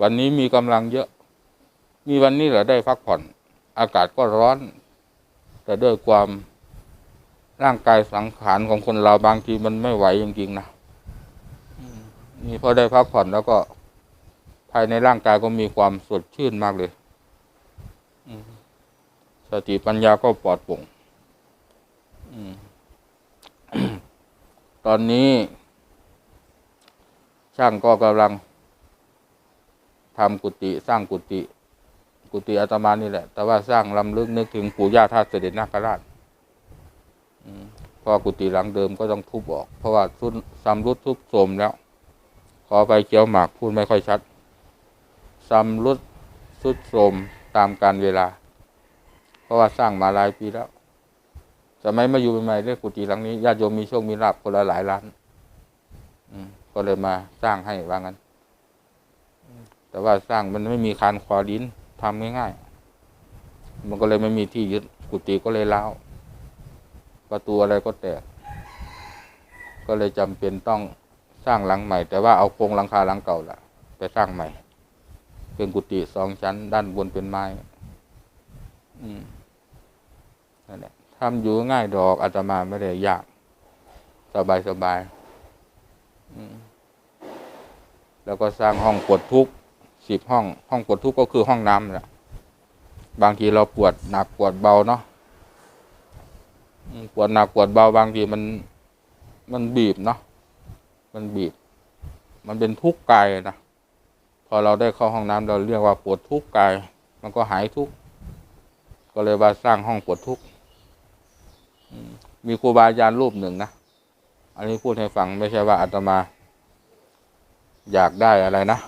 วันนี้มีกำลังเยอะ มีวันนี้แหละได้พักผ่อน อากาศก็ร้อน แต่ด้วยความร่างกายสังขารของคนเราบางทีมันไม่ไหวจริงๆนะนี่พอได้พักผ่อนแล้วก็ ภายในร่างกายก็มีความสดชื่นมากเลยสติปัญญาก็ปลอดโปร่ง อืม ตอนนี้ ช่างก็กำลังทำกุฏิสร้างกุฏิกุฏิอาตมานี่แหละ แต่ว่าสร้างลำลึกนึกถึงปู่ย่าท่าเสด็จนาคราชเพราะกุฏิหลังเดิมก็ต้องทุบออก เพราะว่าทุนซำรุดทุบโทมแล้ว ขอไปเกี่ยวหมากพูดไม่ค่อยชัดซำรุดสุดโทมตามการเวลา เพราะว่าสร้างมาหลายปีแล้ว สมัยมาอยู่ใหม่ๆเรื่องกุฏิหลังนี้ญาติโยมมีโชคมีลาภคนละหลายล้านก็เลยมาสร้างให้ว่างั้น แต่ว่าสร้างมันไม่มีคานควอดินทำง่ายๆ มันก็เลยไม่มีที่ยึดกุฏิก็เลยเล้าประตูอะไรก็แตก ก็เลยจำเป็นต้องสร้างหลังใหม่ แต่ว่าเอาโครงหลังคาหลังเก่าละไปสร้างใหม่ เป็นกุฏิสองชั้น ด้านบนเป็นไม้ อืมนั่นแหละ ทำอยู่ง่ายดอกอาตมาไม่ได้ยาก สบายสบายแล้วก็สร้างห้องปวดทุกข์สิบห้อง ห้องปวดทุกข์ก็คือห้องน้ำแหละบางทีเราปวดหนักปวดเบาเนาะปวดหนักปวดเบาบางทีมันมันบีบเนาะมันบีบ มันเป็นทุกข์กายนะพอเราได้เข้าห้องน้ำเราเรียกว่าปวดทุกข์กาย มันก็หายทุกข์ก็เลยว่าสร้างห้องปวดทุกข์ มีครูบาอาจารย์รูปหนึ่งนะ อันนี้พูดให้ฟังไม่ใช่ว่าอาตมา อยากได้อะไรนะ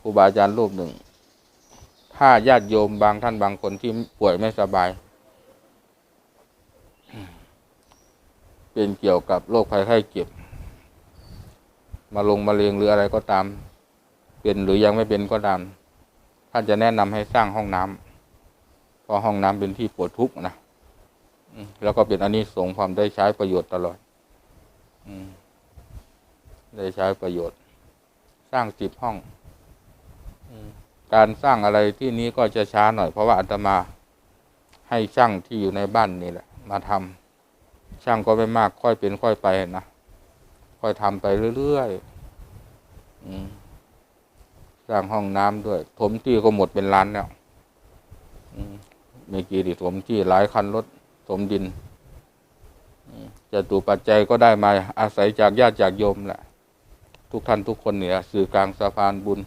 ครูบาอาจารย์รูปหนึ่ง ถ้าญาติโยมบางท่านบางคนที่ป่วยไม่สบาย เป็นเกี่ยวกับโรคภัยไข้เจ็บ มาลงมาเร็งหรืออะไรก็ตาม เป็นหรือยังไม่เป็นก็ตาม ท่านจะแนะนำให้สร้างห้องน้ำ เพราะห้องน้ำเป็นที่ปวดทุกข์นะแล้วก็เป็นอันนี้สงความได้ใช้ประโยชน์ตลอด อืม ได้ใช้ประโยชน์ สร้างสิบห้องอการสร้างอะไรที่นี้ก็จะช้าหน่อยเพราะว่าอาตมาให้ช่างที่อยู่ในบ้านนี่แหละ มาทำช่างก็ไม่มากค่อยเป็นค่อยไปนะค่อยทำไปเรื่อยๆอืสร้างห้องน้ำด้วยถมที่ก็หมดเป็นล้านแล้ว เมื่อกี้ที่ถมที่หลายคันรถถมดินอืมจตุปัจจัยก็ได้มาอาศัยจากญาติจากโยมแหละ ทุกท่านทุกคนเนี่ยสื่อกลางสะพานบุญ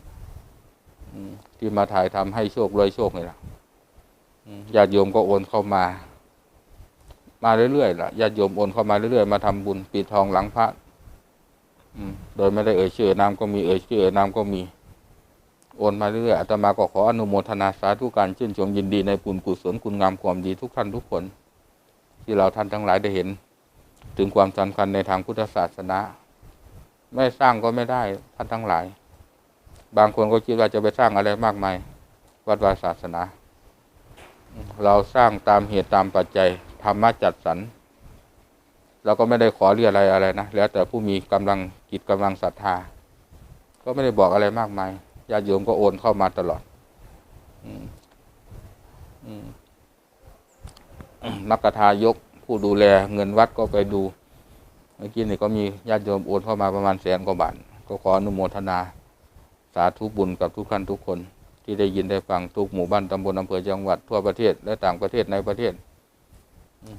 ที่มาถ่ายทำให้โชครวยโชคนี่แหละญาติโยมก็โอนเข้ามา มาเรื่อยๆล่ะญาติโยมโอนเข้ามาเรื่อยๆมาทำบุญปีทองหลังพระโดยไม่ได้เอ่ยชื่อน้ำก็มีเอ่ยชื่อน้ำก็มี โอนมาเรื่อยๆอาตมาก็ขออนุโมทนาสาธุการชื่นชมยินดีในบุญกุศลคุณงามความดีทุกท่านทุกคน ที่เราท่านทั้งหลายได้เห็น ถึงความสำคัญในทางพุทธศาสนา ไม่สร้างก็ไม่ได้ท่านทั้งหลาย บางคนก็คิดว่าจะไปสร้างอะไรมากมาย วัดวาศาสนา เราสร้างตามเหตุตามปัจจัยธรรมะจัดสรรเราก็ไม่ได้ขอเรียอะไรอะไรนะแล้วแต่ผู้มีกำลังจิตกำลังศรัทธา ก็ไม่ได้บอกอะไรมากมาย ญาติโยมก็โอนเข้ามาตลอดอืมอืมมักกะทายกผู้ดูแลเงินวัดก็ไปดู เมื่อกี้นี่ก็มีญาติโยมโอนเข้ามาประมาณแสนกว่าบาท ก็ขออนุโมทนา สาธุบุญกับทุกท่านทุกคน ที่ได้ยินได้ฟังทุกหมู่บ้านตำบลอำเภอจังหวัดทั่วประเทศ และต่างประเทศในประเทศ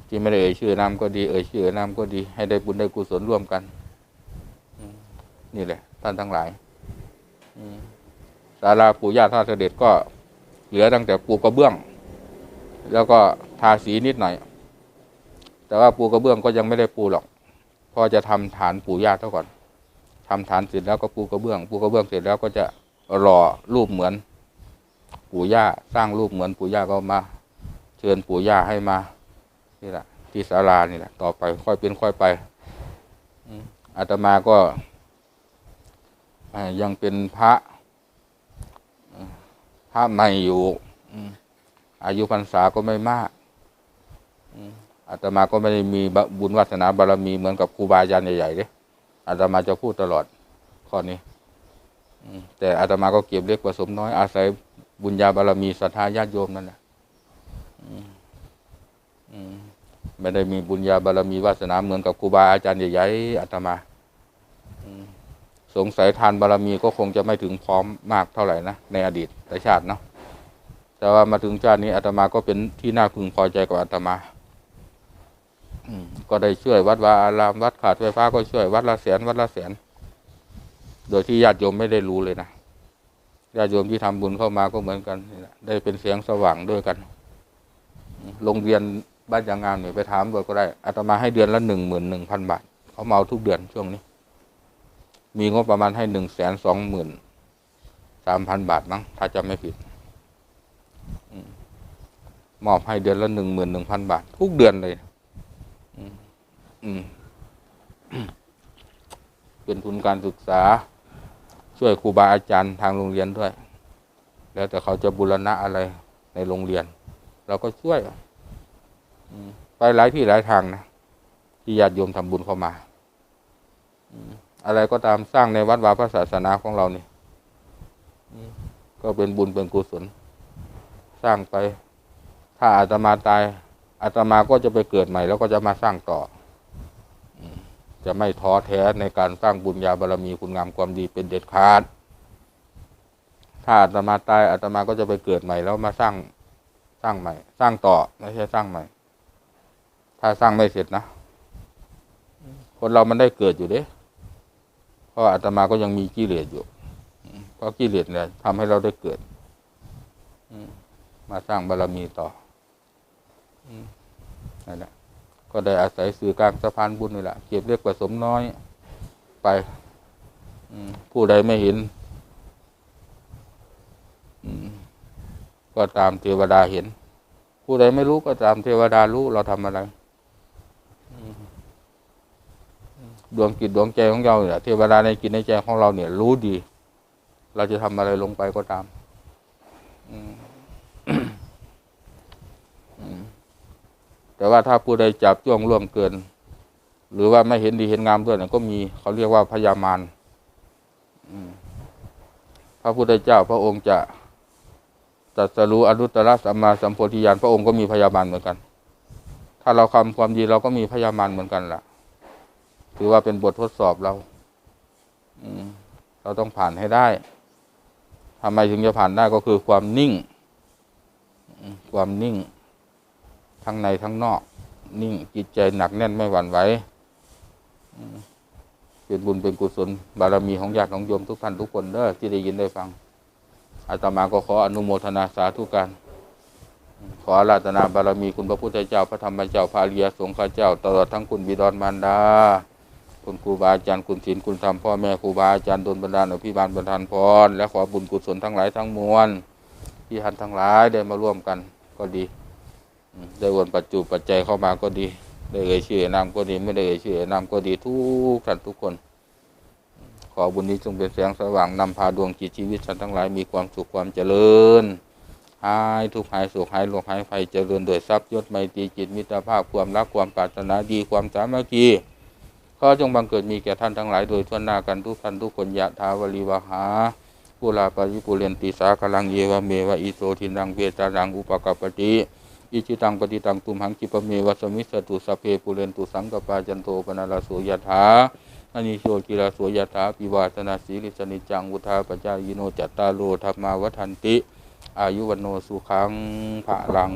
ที่ไม่ได้เอ่ยชื่อนามก็ดีเอ่ยชื่อนามก็ดี ให้ได้บุญได้กุศลร่วมกัน นี่แหละ ท่านทั้งหลาย อืม ศาลาปู่ย่าท่าเสด็จก็เหลือตั้งแต่ปูกระเบื้อง แล้วก็ทาสีนิดหน่อย แต่ว่าปูกระเบื้องก็ยังไม่ได้ปูหรอกพอจะทำฐานปู่ย่าเท่าก่อนทำฐานเสร็จแล้วก็ปูกระเบื้อง ปูกระเบื้องเสร็จแล้วก็จะหล่อรูปเหมือนปู่ย่าสร้างรูปเหมือนปู่ย่าก็มา เชิญปู่ย่าให้มานี่แหละที่ศาลานี่แหละ ต่อไปค่อยเป็นค่อยไปอาตมาก็ยังเป็นพระ ระใหม่อยู่อืมอายุพรรษาก็ไม่มากอืมอาตมาก็ไม่ได้มีบุญวาสนาบารมีเหมือนกับครูบาอาจารย์ใหญ่ๆเด้อาตมาจะพูดตลอดข้อนี้อืมแต่อาตมาก็เก็บเล็กผสมน้อยอาศัยบุญญาบารมีศรัทธาญาติโยมนั่นแหละอืมอืมไม่ได้มีบุญญาบารมีวาสนาเหมือนกับครูบาอาจารย์ใหญ่ๆอาตมาอืม สงสัยทานบารมีก็คงจะไม่ถึงพร้อมมากเท่าไหร่นะในอดีตแต่ชาติเนาะแต่ว่ามาถึงชาตินี้อาตมาก็เป็นที่น่าพึงพอใจกับอาตมาก็ได้ช่วยวัดวาอารามวัดขาดไฟฟ้าก็ช่วยวัดละแสนวัดละแสน โดยที่ญาติโยมไม่ได้รู้เลยนะญาติโยมที่ทำบุญเข้ามาก็เหมือนกัน ได้เป็นเสียงสว่างด้วยกันโรงเรียนบ้านยางงามเนี่ยไปถามดูก็ได้อาตมาให้เดือนละหนึ่งหมื่นหนึ่งพันบาทเขาเมาทุกเดือนช่วงนี้ มีงบประมาณให้หนึ่งแสนสองหมื่นสามพันบาทมั้งถ้าจำไม่ผิดอมมอบให้เดือนละหนึ่งหมื่นหนึ่งพันบาท ทุกเดือนเลยเป็นทุนการศึกษา ช่วยครูบาอาจารย์ทางโรงเรียนด้วย แล้วแต่เขาจะบูรณะอะไรในโรงเรียน เราก็ช่วยไปหลายที่หลายทางนะที่ญาติโยมทำบุญเข้ามา อะไรก็ตามสร้างในวัดวาพระศาสนาของเรานี่อืมก็เป็นบุญเป็นกุศล สร้างไป ถ้าอาตมาตายอาตมาก็จะไปเกิดใหม่ แล้วก็จะมาสร้างต่อ จะไม่ท้อแท้ในการสร้างบุญญาบารมีคุณงามความดีเป็นเด็ดขาด ถ้าอาตมาตายอาตมาก็จะไปเกิดใหม่ แล้วมาสร้างสร้างใหม่ สร้างต่อไม่ใช่สร้างใหม่ ถ้าสร้างไม่เสร็จนะ คนเรามันได้เกิดอยู่เด้ ราะอาตมาก็ยังมีกิเลสอยู่ เพราะกิเลสเนี่ยทำให้เราได้เกิด มาสร้างบารมีต่อนั่นแหละก็ได้อาศัยสื่อกลางสะพานบุญนี่แหละเก็บเล็กผสมน้อยไปผู้ใดไม่เห็นก็ตามเทวดาเห็น ผู้ใดไม่รู้ก็ตามเทวดารู้เราทำอะไรอืม ดวงจิตดวงใจของเราเนี่ยเทวดาในจิตในใจของเราเนี่ย รู้ดี เราจะทำอะไรลงไปก็ตามอแต่ว่าถ้าผู้ใดจับจ้วงล่วงเกิน หรือว่าไม่เห็นดีเห็นงามด้วยเนี่ยก็มีเขาเรียกว่าพยามารพระพุทธเจ้าพระองค์จะตรัสรู้อนุตตรสัมมาสัมโพธิญาณพระองค์ก็มีพยามารเหมือนกัน ถ้าเราทำความดีเราก็มีพยามารเหมือนกันล่ะ ถือว่าเป็นบททดสอบเราเราต้องผ่านให้ได้ทำไมถึงจะผ่านได้ก็คือความนิ่ง ความนิ่ง ทั้งในทั้งนอก นิ่งจิตใจหนักแน่นไม่หวั่นไหวเป็นบุญเป็นกุศล บารมีของญาติของโยมทุกท่านทุกคนเด้อที่ได้ยินได้ฟังอาตมาก็ขออนุโมทนาสาธุการขออาราธนาบารมีคุณพระพุทธเจ้าพระธรรมเจ้าพระอริยสงฆ์ข้าเจ้า ตลอดทั้งคุณบิดรมารดา คุณครูบาอาจารย์คุณศีลคุณธรรมพ่อแม่ครูบาอาจารย์ดลบันดาลอภิบาลประทานพรและขอบุญกุศลทั้งหลายทั้งมวลที่ท่านทั้งหลายได้มาร่วมกันก็ดี ได้วนปัจจุปัจจัยเข้ามาก็ดี ได้เอ่ยชื่อนามก็ดี ไม่ได้เอ่ยชื่อนามก็ดีทุกท่านทุกคน ขอบุญนี้จงเป็นแสงสว่างนำพาดวงจิตชีวิตท่านทั้งหลายมีความสุขความเจริญหายทุกหายโศกหายโรคหายไฟเจริญโดยทรัพย์ยศไมตรีจิตมิตรภาพความรักความปรารถนาดีความสามัคคี ขอจงบังเกิดมีแก่ท่านทั้งหลายโดยทั่วหน้ากันทุกท่านทุกคนยะทาวลีวหาปุราปริปุเรนติสากลังเยวเมวะอิโสทินังเวตารังอุปกปปติอิจิตังปฏิตังตุมหังกิปเมวะสมิสตุสเพปุเรนตุสังกปาจันโตปนาลาโสยถาอานิโชกิลาโสยถาปิวาตนาสีลิสนิจังวุธาปจายโนจัตตาโลธรรมาวัฏันติ อายุวันโนสุขังภะลัง